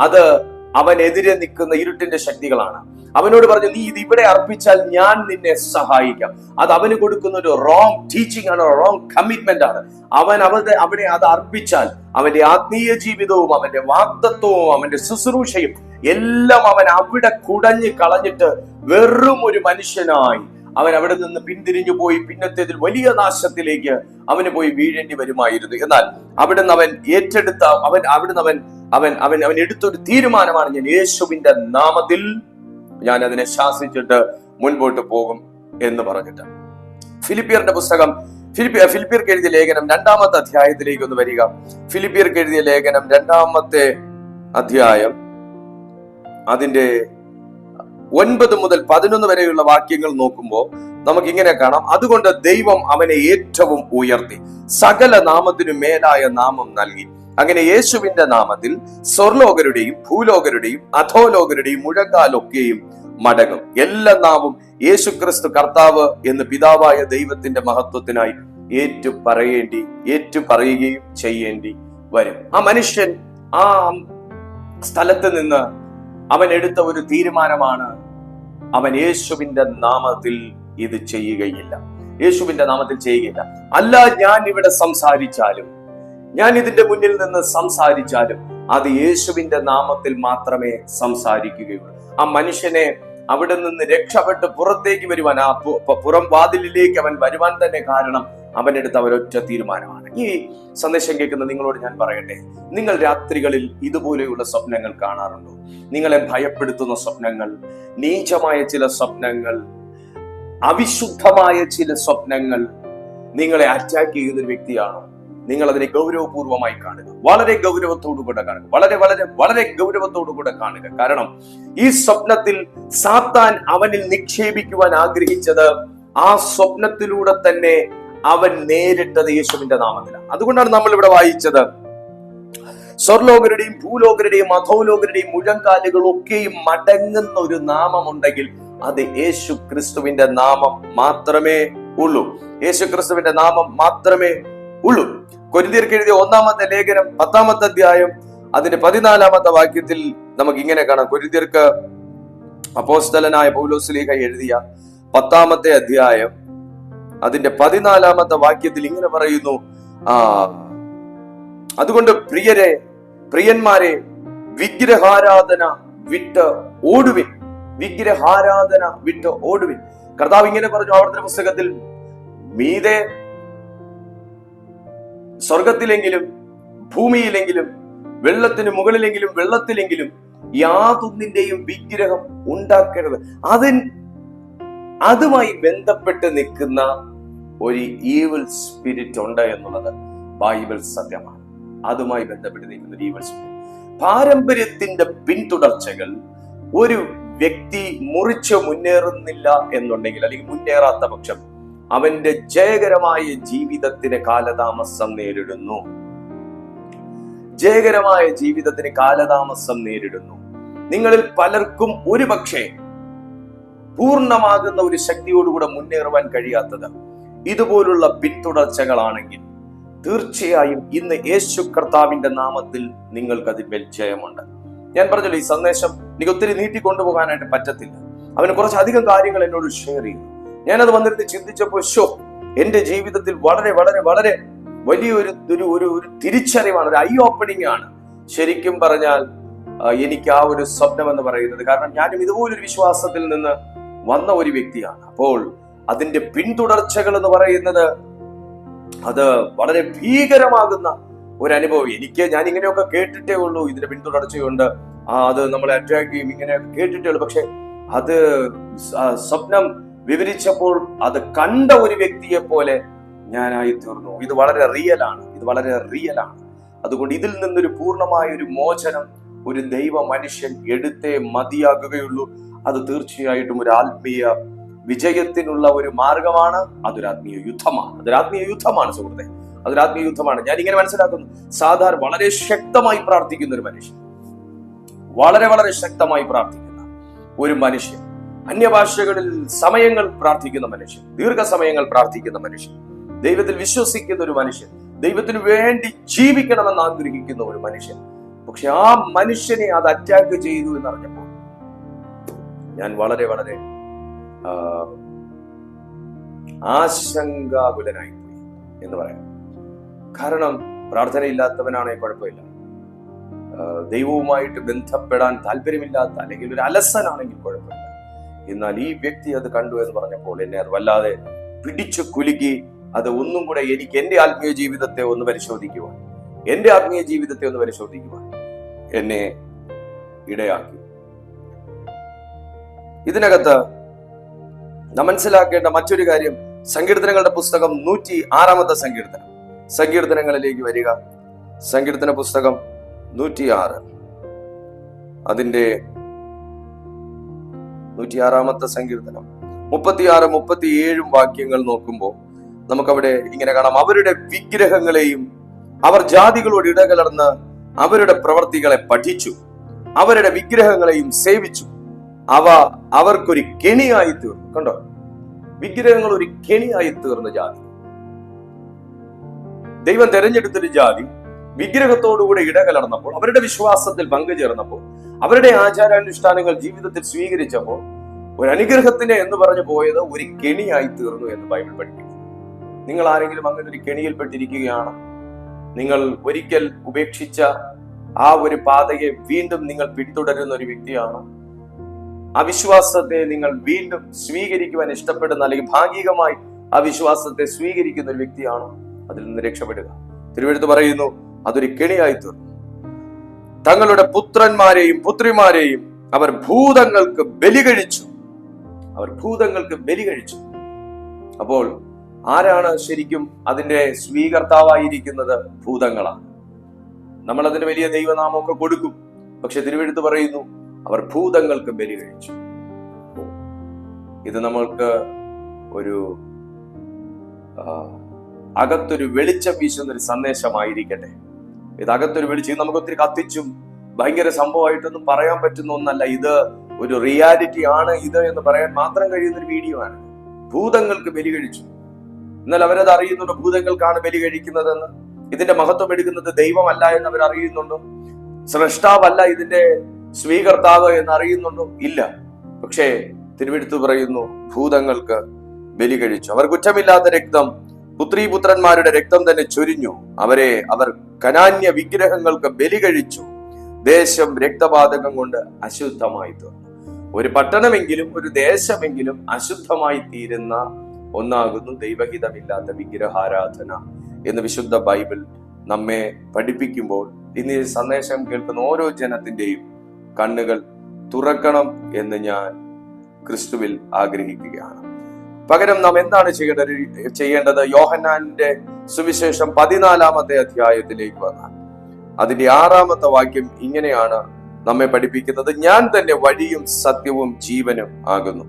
അത് അവനെതിരെ നിൽക്കുന്ന ഇരുട്ടിന്റെ ശക്തികളാണ്. അവനോട് പറഞ്ഞു നീ ഇത് ഇവിടെ അർപ്പിച്ചാൽ ഞാൻ നിന്നെ സഹായിക്കാം. അത് അവന് കൊടുക്കുന്ന ഒരു റോങ് ടീച്ചിങ് ആണ് റോങ് കമ്മിറ്റ്മെന്റ് ആണ്. അവൻ അവരുടെ അവിടെ അത് അർപ്പിച്ചാൽ അവന്റെ ആത്മീയ ജീവിതവും അവന്റെ വാഗ്ദത്വവും അവന്റെ ശുശ്രൂഷയും എല്ലാം അവൻ അവിടെ കുടഞ്ഞ് കളഞ്ഞിട്ട് വെറും ഒരു മനുഷ്യനായി അവൻ അവിടെ നിന്ന് പിന്തിരിഞ്ഞു പോയി. പിന്നത്തേതിൽ വലിയ നാശത്തിലേക്ക് അവന് പോയി വീഴേണ്ടി വരുമായിരുന്നു. എന്നാൽ അവിടെ നിന്ന് അവൻ ഏറ്റെടുത്ത അവൻ അവിടുന്ന് അവൻ അവൻ അവൻ അവൻ എടുത്തൊരു തീരുമാനമാണ് ഞാൻ യേശുവിന്റെ നാമത്തിൽ ഞാൻ അതിനെ ശാസിച്ചിട്ട് മുൻപോട്ട് പോകും എന്ന് പറഞ്ഞിട്ട്. ഫിലിപ്പിയറിന്റെ പുസ്തകം ഫിലിപ്പി ഫിലിപ്പിയർക്ക് എഴുതിയ ലേഖനം രണ്ടാമത്തെ അധ്യായത്തിലേക്ക് ഒന്ന് വരിക. ഫിലിപ്പിയർക്ക് എഴുതിയ ലേഖനം രണ്ടാമത്തെ അധ്യായം അതിന്റെ ഒൻപത് മുതൽ പതിനൊന്ന് വരെയുള്ള വാക്യങ്ങൾ നോക്കുമ്പോൾ നമുക്ക് ഇങ്ങനെ കാണാം. അതുകൊണ്ട് ദൈവം അവനെ ഏറ്റവും ഉയർത്തി. സകല നാമത്തിനു മേലായ നാമം നൽകി. അങ്ങനെ യേശുവിന്റെ നാമത്തിൽ സ്വർലോകരുടെയും ഭൂലോകരുടെയും അധോലോകരുടെയും മുഴക്കാലൊക്കെയും മടങ്ങും. എല്ലാ നാവും യേശുക്രിസ്തു കർത്താവ് എന്ന് പിതാവായ ദൈവത്തിന്റെ മഹത്വത്തിനായി ഏറ്റു പറയേണ്ടി ഏറ്റു പറയുകയും ചെയ്യേണ്ടി വരും. ആ മനുഷ്യൻ ആ സ്ഥലത്ത് നിന്ന് അവൻ എടുത്ത ഒരു തീരുമാനമാണ് അവൻ യേശുവിന്റെ നാമത്തിൽ ഇത് ചെയ്യുകയില്ല. യേശുവിന്റെ നാമത്തിൽ ചെയ്യുകയില്ല. അല്ല ഞാൻ ഇവിടെ സംസാരിച്ചാലും ഞാൻ ഇതിന്റെ മുന്നിൽ നിന്ന് സംസാരിച്ചാലും അത് യേശുവിന്റെ നാമത്തിൽ മാത്രമേ സംസാരിക്കുകയുള്ളൂ. ആ മനുഷ്യനെ അവിടെ നിന്ന് രക്ഷപ്പെട്ട് പുറത്തേക്ക് വരുവാൻ ആ പുറം വാതിലിലേക്ക് അവൻ വരുവാൻ തന്നെ കാരണം അവനെടുത്ത അവരൊറ്റ തീരുമാനമാണ്. ഈ സന്ദേശം കേൾക്കുന്ന നിങ്ങളോട് ഞാൻ പറയട്ടെ. നിങ്ങൾ രാത്രികളിൽ ഇതുപോലെയുള്ള സ്വപ്നങ്ങൾ കാണാറുണ്ടോ? നിങ്ങളെ ഭയപ്പെടുത്തുന്ന സ്വപ്നങ്ങൾ നീചമായ ചില സ്വപ്നങ്ങൾ അവിശുദ്ധമായ ചില സ്വപ്നങ്ങൾ നിങ്ങളെ അറ്റാക്ക് ചെയ്യുന്ന വ്യക്തിയാണോ? നിങ്ങൾ അതിനെ ഗൗരവപൂർവമായി കാണുക. വളരെ ഗൗരവത്തോടു കൂടെ കാണുക. വളരെ വളരെ വളരെ ഗൗരവത്തോടു കൂടെ കാണുക. കാരണം ഈ സ്വപ്നത്തിൽ സാത്താൻ അവനിൽ നിക്ഷേപിക്കുവാൻ ആഗ്രഹിച്ചത് ആ സ്വപ്നത്തിലൂടെ തന്നെ അവൻ നേരിട്ടത് യേശുവിന്റെ നാമത്തിലാണ്. അതുകൊണ്ടാണ് നമ്മൾ ഇവിടെ വായിച്ചത് സ്വർലോകരുടെയും ഭൂലോകരുടെയും അധോലോകരുടെയും മുഴങ്കാലുകളൊക്കെയും മടങ്ങുന്ന ഒരു നാമമുണ്ടെങ്കിൽ അത് യേശു ക്രിസ്തുവിന്റെ നാമം മാത്രമേ ഉള്ളൂ. യേശു ക്രിസ്തുവിന്റെ നാമം മാത്രമേ ഉള്ളൂ. കൊരിന്തിയർക്ക് എഴുതിയ ഒന്നാമത്തെ ലേഖനം പത്താമത്തെ അധ്യായം അതിന്റെ പതിനാലാമത്തെ വാക്യത്തിൽ നമുക്ക് ഇങ്ങനെ കാണാം. കൊരിന്തിയർക്ക് അപ്പോസ്തലനായ പൗലോസ്ലീഹ എഴുതിയ പത്താമത്തെ അധ്യായം അതിന്റെ പതിനാലാമത്തെ വാക്യത്തിൽ ഇങ്ങനെ പറയുന്നു. ആ അതുകൊണ്ട് പ്രിയരെ പ്രിയന്മാരെ വിഗ്രഹാരാധന വിട്ട് ഓടുവിൻ. വിഗ്രഹാരാധന വിട്ട് ഓടുവിൻ. കർത്താവ് ഇങ്ങനെ പറഞ്ഞു ആവർത്തന പുസ്തകത്തിൽ മീതെ സ്വർഗത്തിലെങ്കിലും ഭൂമിയിലെങ്കിലും വെള്ളത്തിന് മുകളിലെങ്കിലും വെള്ളത്തിലെങ്കിലും യാതൊന്നിന്റെയും വിഗ്രഹം ഉണ്ടാക്കരുത്. അതിൻ അതുമായി ബന്ധപ്പെട്ട് നിൽക്കുന്ന ഒരു ഈവൽ സ്പിരിറ്റ് ഉണ്ട് എന്നുള്ളത് ബൈബിൾ സത്യമാണ്. അതുമായി ബന്ധപ്പെട്ട് നിൽക്കുന്ന ഒരു സ്പിരിറ്റ് പാരമ്പര്യത്തിന്റെ പിന്തുടർച്ചകൾ ഒരു വ്യക്തി മുറിച്ച് മുന്നേറുന്നില്ല എന്നുണ്ടെങ്കിൽ അല്ലെങ്കിൽ മുന്നേറാത്ത പക്ഷം അവന്റെ ജയകരമായ ജീവിതത്തിന് കാലതാമസം നേരിടുന്നു. ജയകരമായ ജീവിതത്തിന് കാലതാമസം നേരിടുന്നു. നിങ്ങളിൽ പലർക്കും ഒരുപക്ഷെ പൂർണമാകുന്ന ഒരു ശക്തിയോടുകൂടെ മുന്നേറുവാൻ കഴിയാത്തത് ഇതുപോലുള്ള പിന്തുടർച്ചകളാണെങ്കിൽ തീർച്ചയായും ഇന്ന് യേശു കർത്താവിന്റെ നാമത്തിൽ നിങ്ങൾക്ക് അതിന്മേൽ ജയമുണ്ട്. ഞാൻ പറഞ്ഞല്ലോ ഈ സന്ദേശം എനിക്ക് ഒത്തിരി നീട്ടിക്കൊണ്ടുപോകാനായിട്ട് പറ്റത്തില്ല. അവന് കുറച്ചധികം കാര്യങ്ങൾ എന്നോട് ഷെയർ ചെയ്തു. ഞാനത് വന്നിരുന്ന് ചിന്തിച്ചപ്പോൾ ഷോ എന്റെ ജീവിതത്തിൽ വളരെ വളരെ വളരെ വലിയൊരു ഒരു ഒരു ഒരു തിരിച്ചറിവാണ് ഒരു ഐ ഓപ്പണിംഗ് ആണ്. ശരിക്കും പറഞ്ഞാൽ എനിക്ക് ആ ഒരു സ്വപ്നം എന്ന് പറയുന്നത്. കാരണം ഞാനും ഇതുപോലൊരു വിശ്വാസത്തിൽ നിന്ന് വന്ന ഒരു വ്യക്തിയാണ്. അപ്പോൾ അതിന്റെ പിന്തുടർച്ചകൾ എന്ന് പറയുന്നത് അത് വളരെ ഭീകരമാകുന്ന ഒരു അനുഭവം. എനിക്ക് ഞാൻ ഇങ്ങനെയൊക്കെ കേട്ടിട്ടേ ഉള്ളൂ. ഇതിന്റെ പിന്തുടർച്ചയുണ്ട്. ആ അത് നമ്മളെ അറ്റാക്ക് ചെയ്യും ഇങ്ങനെയൊക്കെ കേട്ടിട്ടേ ഉള്ളൂ. പക്ഷെ അത് സ്വപ്നം വിവരിച്ചപ്പോൾ അത് കണ്ട ഒരു വ്യക്തിയെ പോലെ ഞാനായി തീർന്നു. ഇത് വളരെ റിയൽ ആണ്. ഇത് വളരെ റിയൽ ആണ്. അതുകൊണ്ട് ഇതിൽ നിന്നൊരു പൂർണമായ ഒരു മോചനം ഒരു ദൈവ മനുഷ്യൻ എടുത്തേ മതിയാകുകയുള്ളൂ. അത് തീർച്ചയായിട്ടും ഒരു ആത്മീയ വിജയത്തിനുള്ള ഒരു മാർഗമാണ്. അതൊരു ആത്മീയ യുദ്ധമാണ്. അതൊരു ആത്മീയ യുദ്ധമാണ് സുഹൃത്തെ. അതൊരു ആത്മീയ യുദ്ധമാണ്. ഞാൻ ഇങ്ങനെ മനസ്സിലാക്കുന്നു. സാധാരണ വളരെ ശക്തമായി പ്രാർത്ഥിക്കുന്ന ഒരു മനുഷ്യൻ. വളരെ വളരെ ശക്തമായി പ്രാർത്ഥിക്കുന്ന ഒരു മനുഷ്യൻ. അന്യഭാഷകളിൽ സമയങ്ങൾ പ്രാർത്ഥിക്കുന്ന മനുഷ്യൻ ദീർഘസമയങ്ങൾ പ്രാർത്ഥിക്കുന്ന മനുഷ്യൻ ദൈവത്തിൽ വിശ്വസിക്കുന്ന ഒരു മനുഷ്യൻ ദൈവത്തിന് വേണ്ടി ജീവിക്കണമെന്ന് ആഗ്രഹിക്കുന്ന ഒരു മനുഷ്യൻ. പക്ഷെ ആ മനുഷ്യനെ അത് അറ്റാക്ക് ചെയ്തു എന്നറിഞ്ഞപ്പോൾ ഞാൻ വളരെ വളരെ ആശങ്കാകുലനായി എന്ന് പറയാം. കാരണം പ്രാർത്ഥനയില്ലാത്തവനാണേ കുഴപ്പമില്ല. ദൈവവുമായിട്ട് ബന്ധപ്പെടാൻ താല്പര്യമില്ലാത്ത അല്ലെങ്കിൽ ഒരു അലസനാണെങ്കിൽ കുഴപ്പമില്ല. എന്നാൽ ഈ വ്യക്തി അത് കണ്ടു എന്ന് പറഞ്ഞപ്പോൾ എന്നെ അത് വല്ലാതെ പിടിച്ചു കുലുക്കി അത് ഒന്നും കൂടെ എനിക്ക് എന്റെ ആത്മീയ ജീവിതത്തെ ഒന്ന് പരിശോധിക്കുവാൻ എന്റെ ആത്മീയ ജീവിതത്തെ ഒന്ന് പരിശോധിക്കുവാൻ എന്നെ ഇടയാക്കി. ഇതിനകത്ത് നാം മനസ്സിലാക്കേണ്ട മറ്റൊരു കാര്യം സങ്കീർത്തനങ്ങളുടെ പുസ്തകം നൂറ്റി ആറാമത്തെ സങ്കീർത്തനം. സങ്കീർത്തനങ്ങളിലേക്ക് വരിക. സങ്കീർത്തന പുസ്തകം നൂറ്റി ആറ് അതിന്റെ നൂറ്റിയാറാമത്തെ സങ്കീർത്തനം. മുപ്പത്തിയാറ് മുപ്പത്തിയേഴും വാക്യങ്ങൾ നോക്കുമ്പോൾ നമുക്കവിടെ ഇങ്ങനെ കാണാം. അവരുടെ വിഗ്രഹങ്ങളെയും അവർ ജാതികളോട് ഇടകലർന്ന് അവരുടെ പ്രവർത്തികളെ പഠിച്ചു. അവരുടെ വിഗ്രഹങ്ങളെയും സേവിച്ചു. അവ അവർക്കൊരു കെണിയായി തീർന്നു. കണ്ടോ? വിഗ്രഹങ്ങൾ ഒരു കെണിയായി തീർന്ന ജാതി. ദൈവം തെരഞ്ഞെടുത്തൊരു ജാതി വിഗ്രഹത്തോടുകൂടെ ഇടകലർന്നപ്പോൾ അവരുടെ വിശ്വാസത്തിൽ പങ്കുചേർന്നപ്പോൾ അവരുടെ ആചാരാനുഷ്ഠാനങ്ങൾ ജീവിതത്തിൽ സ്വീകരിച്ചപ്പോൾ ഒരു അനുഗ്രഹത്തിന് എന്ന് പറഞ്ഞു പോയത് ഒരു കെണിയായി തീർന്നു എന്ന് ബൈബിൾ പഠിപ്പിക്കുന്നു. നിങ്ങൾ ആരെങ്കിലും അങ്ങനെ ഒരു കെണിയിൽപ്പെട്ടിരിക്കുകയാണ് നിങ്ങൾ ഒരിക്കൽ ഉപേക്ഷിച്ച ആ ഒരു പാതയെ വീണ്ടും നിങ്ങൾ പിന്തുടരുന്ന ഒരു വ്യക്തിയാണ്. അവിശ്വാസത്തെ നിങ്ങൾ വീണ്ടും സ്വീകരിക്കുവാൻ ഇഷ്ടപ്പെടുന്ന അല്ലെങ്കിൽ ഭാഗികമായി അവിശ്വാസത്തെ സ്വീകരിക്കുന്ന ഒരു വ്യക്തിയാണ് അതിൽ നിന്ന് രക്ഷപ്പെടുക. തിരുവെടുത്ത് പറയുന്നു അതൊരു കെണിയായി തീർന്നു. തങ്ങളുടെ പുത്രന്മാരെയും പുത്രിമാരെയും അവർ ഭൂതങ്ങൾക്ക് ബലി കഴിച്ചു അവർ ഭൂതങ്ങൾക്ക് ബലി കഴിച്ചു അപ്പോൾ ആരാണ് ശരിക്കും അതിന്റെ സ്വീകർത്താവായിരിക്കുന്നത്? ഭൂതങ്ങളാണ്. നമ്മൾ അതിന് വലിയ ദൈവനാമമൊക്കെ കൊടുക്കും. പക്ഷെ തിരുവെഴുത്ത് പറയുന്നു അവർ ഭൂതങ്ങൾക്ക് ബലി കഴിച്ചു ഇത് നമ്മൾക്ക് ഒരു അകത്തൊരു വെളിച്ചം വീശുന്ന ഒരു സന്ദേശമായിരിക്കട്ടെ. ഇത് ഒരു വെളിച്ചം നമുക്ക് ഒത്തിരി കത്തിച്ചും ഭയങ്കര സംഭവമായിട്ടൊന്നും പറയാൻ പറ്റുന്ന ഒന്നല്ല. ഇത് ഒരു റിയാലിറ്റി ആണ് ഇത് എന്ന് പറയാൻ മാത്രം കഴിയുന്ന ഒരു വീഡിയോ ആണ്. ഭൂതങ്ങൾക്ക് ബലി കഴിച്ചു. എന്നാൽ അവരത് അറിയുന്നുണ്ട്. ഭൂതങ്ങൾക്കാണ് ബലി കഴിക്കുന്നതെന്ന്. ഇതിന്റെ മഹത്വം എടുക്കുന്നത് ദൈവമല്ല എന്ന് അവർ അറിയുന്നുണ്ടോ. സൃഷ്ടാവല്ല ഇതിന്റെ സ്വീകർത്താവ് എന്ന് അറിയുന്നുണ്ടോ. ഇല്ല. പക്ഷേ തിരുവെടുത്ത് പറയുന്നു ഭൂതങ്ങൾക്ക് ബലി കഴിച്ചു. അവർ കുറ്റമില്ലാത്ത രക്തം പുത്രീപുത്രന്മാരുടെ രക്തം തന്നെ ചൊരിഞ്ഞു. അവരെ അവർ കനാന്യ വിഗ്രഹങ്ങൾക്ക് ബലി കഴിച്ചു. ദേശം രക്തപാതകം കൊണ്ട് അശുദ്ധമായി തീർന്നു. ഒരു പട്ടണമെങ്കിലും ഒരു ദേശമെങ്കിലും അശുദ്ധമായി തീരുന്ന ഒന്നാകുന്നു ദൈവഹിതമില്ലാത്ത വിഗ്രഹാരാധന എന്ന് വിശുദ്ധ ബൈബിൾ നമ്മെ പഠിപ്പിക്കുമ്പോൾ ഇന്ന് ഈ സന്ദേശം കേൾക്കുന്ന ഓരോ ജനത്തിന്റെയും കണ്ണുകൾ തുറക്കണം എന്ന് ഞാൻ ക്രിസ്തുവിൽ ആഗ്രഹിക്കുകയാണ്. പകരം നാം എന്താണ് ചെയ്യേണ്ടത് ചെയ്യേണ്ടത്? യോഹന്നാന്റെ സുവിശേഷം പതിനാലാമത്തെ അധ്യായത്തിലേക്ക് വന്നാൽ. അതിന്റെ ആറാമത്തെ വാക്യം ഇങ്ങനെയാണ് നമ്മെ പഠിപ്പിക്കുന്നത്. ഞാൻ തന്നെ വഴിയും സത്യവും ജീവനും ആകുന്നു.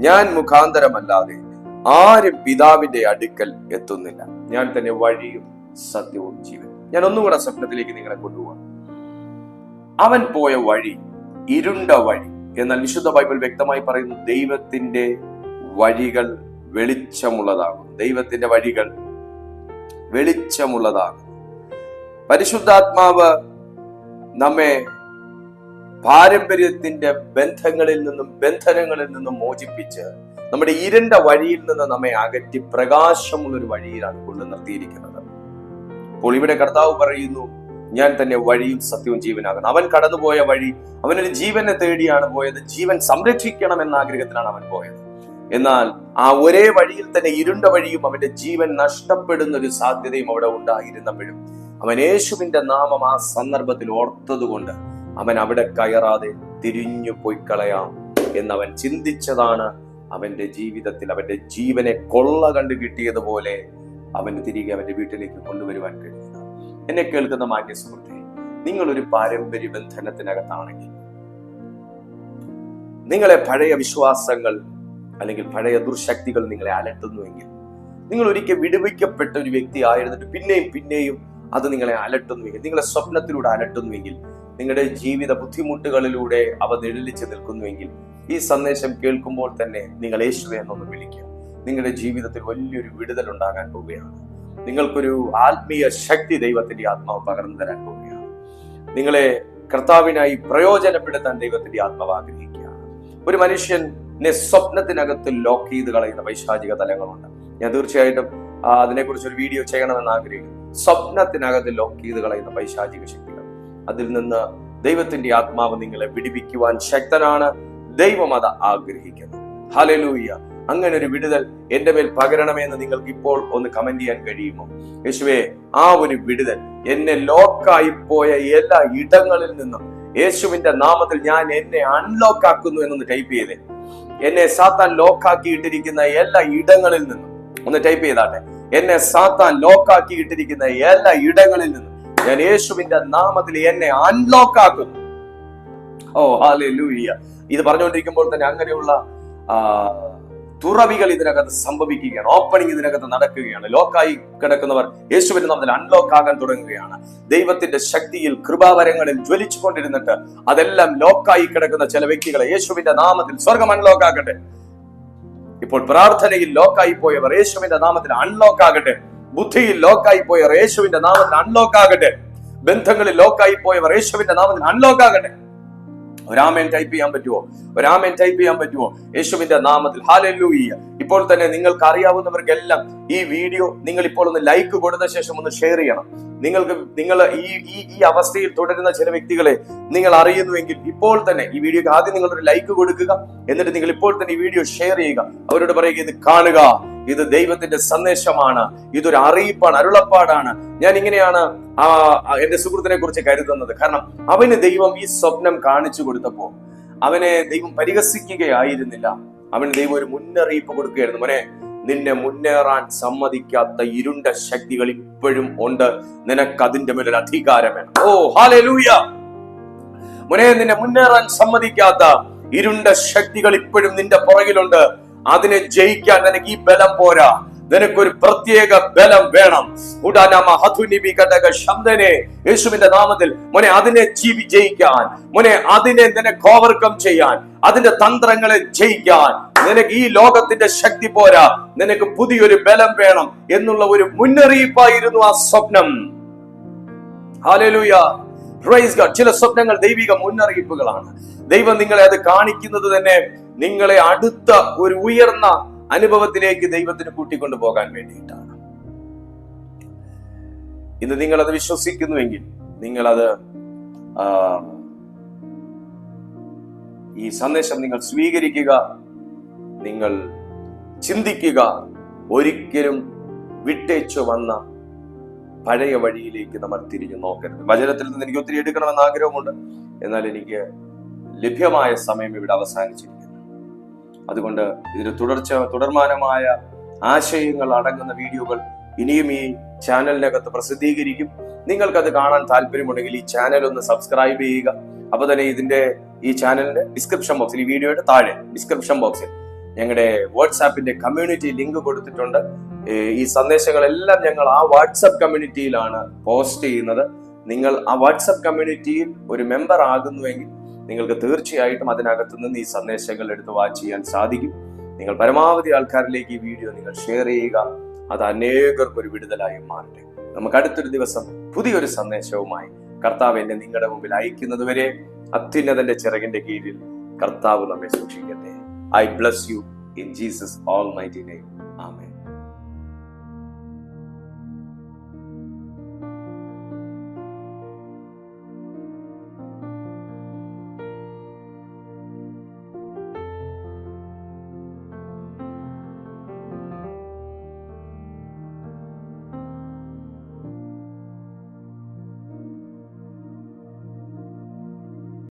ഞാൻ മുഖാന്തരമല്ലാതെ ആരും പിതാവിന്റെ അടുക്കൽ എത്തുന്നില്ല. ഞാൻ തന്നെ വഴിയും സത്യവും ജീവനും. ഞാൻ ഒന്നുകൂടെ സ്വപ്നത്തിലേക്ക് നിങ്ങളെ കൊണ്ടുപോകാം അവൻ പോയ വഴി ഇരുണ്ട വഴി. എന്നാൽ വിശുദ്ധ ബൈബിൾ വ്യക്തമായി പറയുന്നു ദൈവത്തിന്റെ വഴികൾ വെളിച്ചമുള്ളതാകും ദൈവത്തിന്റെ വഴികൾ വെളിച്ചമുള്ളതാകും പരിശുദ്ധാത്മാവ് നമ്മെ പാരമ്പര്യത്തിന്റെ ബന്ധങ്ങളിൽ നിന്നും ബന്ധനങ്ങളിൽ നിന്നും മോചിപ്പിച്ച് നമ്മുടെ ഇരുണ്ട വഴിയിൽ നിന്ന് നമ്മെ അകറ്റി പ്രകാശമുള്ളൊരു വഴിയിലാണ് കൊണ്ട് നിർത്തിയിരിക്കുന്നത്. അപ്പോൾ ഇവിടെ കർത്താവ് പറയുന്നു ഞാൻ തന്നെ വഴിയും സത്യവും ജീവനാകുന്നു. അവൻ കടന്നുപോയ വഴി അവനൊരു ജീവനെ തേടിയാണ് പോയത്. ജീവൻ സംരക്ഷിക്കണം എന്ന ആഗ്രഹത്തിലാണ് അവൻ പോയത്. എന്നാൽ ആ ഒരേ വഴിയിൽ തന്നെ ഇരുണ്ട വഴിയും അവന്റെ ജീവൻ നഷ്ടപ്പെടുന്ന ഒരു സാധ്യതയും അവിടെ ഉണ്ടായിരുന്നപ്പോഴും. അവൻ യേശുവിന്റെ നാമം ആ സന്ദർഭത്തിൽ ഓർത്തതുകൊണ്ട് അവൻ അവിടെ കയറാതെ തിരിഞ്ഞു പോയി കളയാം എന്നവൻ ചിന്തിച്ചതാണ് അവന്റെ ജീവിതത്തിൽ അവന്റെ ജീവനെ കൊള്ള കണ്ടു കിട്ടിയതുപോലെ അവന് തിരികെ അവന്റെ വീട്ടിലേക്ക് കൊണ്ടുവരുവാൻ കഴിയുന്നത്. എന്നെ കേൾക്കുന്ന മാന്യ സുഹൃത്തെ നിങ്ങൾ ഒരു പാരമ്പര്യ ബന്ധനത്തിനകത്താണെങ്കിൽ നിങ്ങളെ പഴയ വിശ്വാസങ്ങൾ അല്ലെങ്കിൽ പഴയ ദുർശക്തികൾ നിങ്ങളെ അലട്ടുന്നുവെങ്കിൽ നിങ്ങൾ ഒരിക്കൽ വിടുവിക്കപ്പെട്ട ഒരു വ്യക്തി ആയിരുന്നിട്ട് പിന്നെയും പിന്നെയും അത് നിങ്ങളെ അലട്ടുന്നുവെങ്കിൽ നിങ്ങളെ സ്വപ്നത്തിലൂടെ അലട്ടുന്നുവെങ്കിൽ നിങ്ങളുടെ ജീവിത ബുദ്ധിമുട്ടുകളിലൂടെ അവ നിഴലിച്ച് നിൽക്കുന്നുവെങ്കിൽ ഈ സന്ദേശം കേൾക്കുമ്പോൾ തന്നെ നിങ്ങൾ യേശുവെ എന്നൊന്ന് വിളിക്കുക. നിങ്ങളുടെ ജീവിതത്തിൽ വലിയൊരു വിടുതൽ ഉണ്ടാകാൻ പോവുകയാണ്. നിങ്ങൾക്കൊരു ആത്മീയ ശക്തി ദൈവത്തിന്റെ ആത്മാവ് പകർന്നു തരാൻ പോവുകയാണ്. നിങ്ങളെ കർത്താവിനായി പ്രയോജനപ്പെടുത്താൻ ദൈവത്തിന്റെ ആത്മാവ് ആഗ്രഹിക്കുകയാണ്. ഒരു മനുഷ്യനെ സ്വപ്നത്തിനകത്ത് ലോക്ക് ചെയ്ത് കളയുന്ന വൈശാചിക തലങ്ങളുണ്ട്. ഞാൻ തീർച്ചയായിട്ടും അതിനെക്കുറിച്ച് ഒരു വീഡിയോ ചെയ്യണമെന്ന് ആഗ്രഹിക്കുന്നു. സ്വപ്നത്തിനകത്ത് ലോക്ക് ചെയ്ത് കളയുന്ന വൈശാചിക ശക്തികൾ. അതിൽ നിന്ന് ദൈവത്തിന്റെ ആത്മാവ് നിങ്ങളെ പിടിപ്പിക്കുവാൻ ശക്തനാണ്. ദൈവം അത് ആഗ്രഹിക്കുന്നു. ഹലലൂയ്യ അങ്ങനെ ഒരു വിടുതൽ എന്റെ മേൽ പകരണമെന്ന് നിങ്ങൾക്ക് ഇപ്പോൾ ഒന്ന് കമന്റ് ചെയ്യാൻ കഴിയുമോ? യേശുവേ ആ ഒരു വിടുതൽ എന്നെ ലോക്കായി പോയ എല്ലാ ഇടങ്ങളിൽ നിന്നും യേശുവിന്റെ നാമത്തിൽ ഞാൻ എന്നെ അൺലോക്ക് ആക്കുന്നു എന്നൊന്ന് ടൈപ്പ് ചെയ്തേ. എന്നെ സാത്താൻ ലോക്കാക്കി ഇട്ടിരിക്കുന്ന എല്ലാ ഇടങ്ങളിൽ നിന്നും. ഒന്ന് ടൈപ്പ് ചെയ്താട്ടെ. എന്നെ സാത്താൻ ലോക്കാക്കി ഇട്ടിരിക്കുന്ന എല്ലാ ഇടങ്ങളിൽ നിന്നും ഞാൻ യേശുവിന്റെ നാമത്തിൽ എന്നെ അൺലോക്ക് ആക്കുന്നു. ഓ ഹാലൂയ്യ ഇത് പറഞ്ഞുകൊണ്ടിരിക്കുമ്പോൾ തന്നെ അങ്ങനെയുള്ള തുറവികൾ ഇതിനകത്ത് സംഭവിക്കുകയാണ്. ഓപ്പണിംഗ് ഇതിനകത്ത് നടക്കുകയാണ്. ലോക്കായി കിടക്കുന്നവർ യേശുവിന്റെ നാമത്തിൽ അൺലോക്ക് ആകാൻ തുടങ്ങുകയാണ്. ദൈവത്തിന്റെ ശക്തിയിൽ കൃപാവരങ്ങളിൽ ജ്വലിച്ചു കൊണ്ടിരുന്നിട്ട് അതെല്ലാം ലോക്കായി കിടക്കുന്ന ചില വ്യക്തികളെ യേശുവിന്റെ നാമത്തിൽ സ്വർഗം അൺലോക്ക് ആകട്ടെ. ഇപ്പോൾ പ്രാർത്ഥനയിൽ ലോക്കായി പോയവർ യേശുവിന്റെ നാമത്തിൽ അൺലോക്ക് ആകട്ടെ. ബുദ്ധിയിൽ ലോക്കായി പോയവർ യേശുവിന്റെ നാമത്തിൽ അൺലോക്ക് ആകട്ടെ. ബന്ധങ്ങളിൽ ലോക്കായി പോയവർ യേശുവിന്റെ നാമത്തിൽ അൺലോക്ക് ആകട്ടെ. ഒരാമേൻ ടൈപ്പ് ചെയ്യാൻ പറ്റുമോ ഒരാമേൻ ടൈപ്പ് ചെയ്യാൻ പറ്റുമോ യേശുവിന്റെ നാമത്തിൽ. ഹാലല്ലൂയ്യ ഇപ്പോൾ തന്നെ നിങ്ങൾക്ക് അറിയാവുന്നവർക്കെല്ലാം ഈ വീഡിയോ നിങ്ങൾ ഇപ്പോൾ ഒന്ന് ലൈക്ക് കൊടുത്ത ശേഷം ഒന്ന് ഷെയർ ചെയ്യണം. നിങ്ങൾക്ക് നിങ്ങൾ ഈ ഈ ഈ അവസ്ഥയിൽ തുടരുന്ന ചില വ്യക്തികളെ നിങ്ങൾ അറിയുന്നുവെങ്കിൽ ഇപ്പോൾ തന്നെ ഈ വീഡിയോക്ക് ആദ്യം നിങ്ങളൊരു ലൈക്ക് കൊടുക്കുക. എന്നിട്ട് നിങ്ങൾ ഇപ്പോൾ തന്നെ ഈ വീഡിയോ ഷെയർ ചെയ്യുക. അവരോട് പറയുക ഇത് കാണുക. ഇത് ദൈവത്തിന്റെ സന്ദേശമാണ്. ഇതൊരു അറിയിപ്പാണ് അരുളപ്പാടാണ്. ഞാൻ ഇങ്ങനെയാണ് ആ എന്റെ സുഹൃത്തിനെ കുറിച്ച് കരുതുന്നത്. കാരണം അവന് ദൈവം ഈ സ്വപ്നം കാണിച്ചു കൊടുത്തപ്പോ അവനെ ദൈവം പരിഹസിക്കുകയായിരുന്നില്ല. അവന് ദൈവം ഒരു മുന്നറിയിപ്പ് കൊടുക്കുകയായിരുന്നു. മോനെ നിന്നെ മുന്നേറാൻ സമ്മതിക്കാത്ത ഇരുണ്ട ശക്തികൾ ഇപ്പോഴും ഉണ്ട്. നിനക്ക് അതിന്റെ മേലൊരു അധികാരം വേണം. ഓ ഹാലൂയ മുനെ നിന്നെ മുന്നേറാൻ സമ്മതിക്കാത്ത ഇരുണ്ട ശക്തികൾ ഇപ്പോഴും നിന്റെ പുറകിലുണ്ട്. അതിനെ ജയിക്കാൻ നിനക്ക് ഈ ബലം പോരാ. നിനക്കൊരു പ്രത്യേക ബലം വേണം. യേശുവിന്റെ നാമത്തിൽ മോനെ അതിനെ ജീവി ജയിക്കാൻ മോനെ അതിനെ നിനക്ക് ഓവർകം ചെയ്യാൻ അതിന്റെ തന്ത്രങ്ങളെ ജയിക്കാൻ. നിനക്ക് ഈ ലോകത്തിന്റെ ശക്തി പോരാ. നിനക്ക് പുതിയൊരു ബലം വേണം എന്നുള്ള ഒരു മുന്നറിയിപ്പായിരുന്നു ആ സ്വപ്നം. ചില സ്വപ്നങ്ങൾ ദൈവിക മുന്നറിയിപ്പുകളാണ്. ദൈവം നിങ്ങളെ അത് കാണിക്കുന്നത് തന്നെ നിങ്ങളെ അടുത്ത ഒരു ഉയർന്ന അനുഭവത്തിലേക്ക് ദൈവത്തിന് കൂട്ടിക്കൊണ്ടു പോകാൻ വേണ്ടിയിട്ടാണ്. ഇന്ന് നിങ്ങൾ അത് വിശ്വസിക്കുന്നുവെങ്കിൽ നിങ്ങൾ അത് ഈ സന്ദേശം നിങ്ങൾ സ്വീകരിക്കുക നിങ്ങൾ ചിന്തിക്കുക ഒരിക്കലും വിട്ടേച്ചു വന്ന പഴയ വഴിയിലേക്ക് നമ്മൾ തിരിഞ്ഞു നോക്കരുത്. വചനത്തിൽ നിന്ന് എനിക്ക് ഒത്തിരി എടുക്കണമെന്ന് ആഗ്രഹമുണ്ട്. എന്നാൽ എനിക്ക് ലഭ്യമായ സമയം ഇവിടെ അവസാനിച്ചിരിക്കുന്നു. അതുകൊണ്ട് ഇതിന് തുടർച്ച തുടർമാനമായ ആശയങ്ങൾ അടങ്ങുന്ന വീഡിയോകൾ ഇനിയും ഈ ചാനലിനകത്ത് പ്രസിദ്ധീകരിക്കും. നിങ്ങൾക്കത് കാണാൻ താല്പര്യമുണ്ടെങ്കിൽ ഈ ചാനൽ ഒന്ന് സബ്സ്ക്രൈബ് ചെയ്യുക. അപ്പൊ തന്നെ ഇതിന്റെ ഈ ചാനലിന്റെ ഡിസ്ക്രിപ്ഷൻ ബോക്സിൽ ഈ വീഡിയോയുടെ താഴെ ഡിസ്ക്രിപ്ഷൻ ബോക്സിൽ ഞങ്ങളുടെ വാട്സാപ്പിന്റെ കമ്മ്യൂണിറ്റി ലിങ്ക് കൊടുത്തിട്ടുണ്ട്. ഈ സന്ദേശങ്ങളെല്ലാം ഞങ്ങൾ ആ വാട്സപ്പ് കമ്മ്യൂണിറ്റിയിലാണ് പോസ്റ്റ് ചെയ്യുന്നത്. നിങ്ങൾ ആ വാട്സപ്പ് കമ്മ്യൂണിറ്റിയിൽ ഒരു മെമ്പർ ആകുന്നുവെങ്കിൽ നിങ്ങൾക്ക് തീർച്ചയായിട്ടും അതിനകത്ത് നിന്ന് ഈ സന്ദേശങ്ങൾ എടുത്ത് വാച്ച് ചെയ്യാൻ സാധിക്കും. നിങ്ങൾ പരമാവധി ആൾക്കാരിലേക്ക് ഈ വീഡിയോ നിങ്ങൾ ഷെയർ ചെയ്യുക. അത് അനേകർക്ക് ഒരു വിടുതലായി മാറട്ടെ. നമുക്ക് അടുത്തൊരു ദിവസം പുതിയൊരു സന്ദേശവുമായി കർത്താവ് എന്നെ നിങ്ങളുടെ മുമ്പിൽ അയക്കുന്നതുവരെ അത്യുന്നതന്റെ ചിറകിന്റെ കീഴിൽ കർത്താവ് നമ്മെ സൂക്ഷിക്കട്ടെ. I bless you in Jesus almighty name